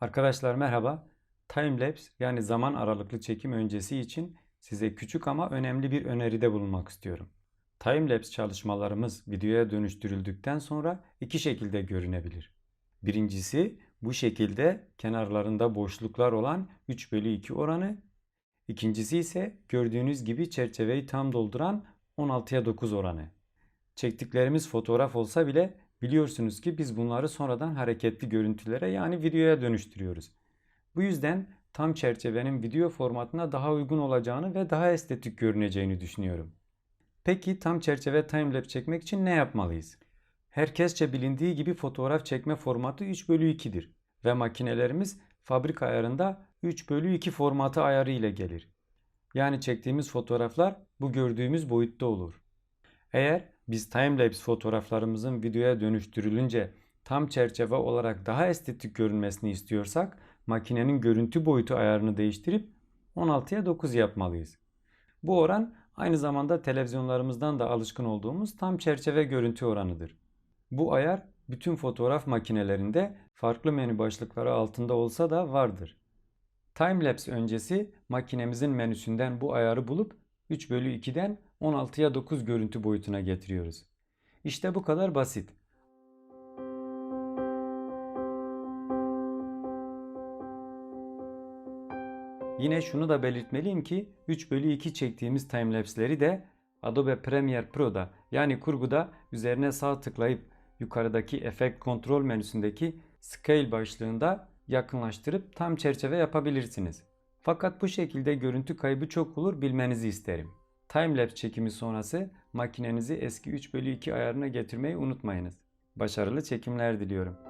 Arkadaşlar merhaba. Timelapse yani zaman aralıklı çekim öncesi için size küçük ama önemli bir öneride bulunmak istiyorum. Timelapse çalışmalarımız videoya dönüştürüldükten sonra iki şekilde görünebilir. Birincisi bu şekilde kenarlarında boşluklar olan 3 bölü 2 oranı. İkincisi ise gördüğünüz gibi çerçeveyi tam dolduran 16'ya 9 oranı. Çektiklerimiz fotoğraf olsa bile biliyorsunuz ki biz bunları sonradan hareketli görüntülere yani videoya dönüştürüyoruz. Bu yüzden tam çerçevenin video formatına daha uygun olacağını ve daha estetik görüneceğini düşünüyorum. Peki tam çerçeve timelapse çekmek için ne yapmalıyız? Herkesçe bilindiği gibi fotoğraf çekme formatı 3 bölü 2'dir ve makinelerimiz fabrika ayarında 3 bölü 2 formatı ayarı ile gelir. Yani çektiğimiz fotoğraflar bu gördüğümüz boyutta olur. Eğer biz timelapse fotoğraflarımızın videoya dönüştürülünce tam çerçeve olarak daha estetik görünmesini istiyorsak makinenin görüntü boyutu ayarını değiştirip 16'ya 9 yapmalıyız. Bu oran aynı zamanda televizyonlarımızdan da alışkın olduğumuz tam çerçeve görüntü oranıdır. Bu ayar bütün fotoğraf makinelerinde farklı menü başlıkları altında olsa da vardır. Timelapse öncesi makinemizin menüsünden bu ayarı bulup 3 bölü 2'den 16'ya 9 görüntü boyutuna getiriyoruz. İşte bu kadar basit. Yine şunu da belirtmeliyim ki 3 bölü 2 çektiğimiz timelapse'leri de Adobe Premiere Pro'da yani kurguda üzerine sağ tıklayıp yukarıdaki efekt kontrol menüsündeki Scale başlığında yakınlaştırıp tam çerçeve yapabilirsiniz. Fakat bu şekilde görüntü kaybı çok olur bilmenizi isterim. Timelapse çekimi sonrası makinenizi eski 3 bölü 2 ayarına getirmeyi unutmayınız. Başarılı çekimler diliyorum.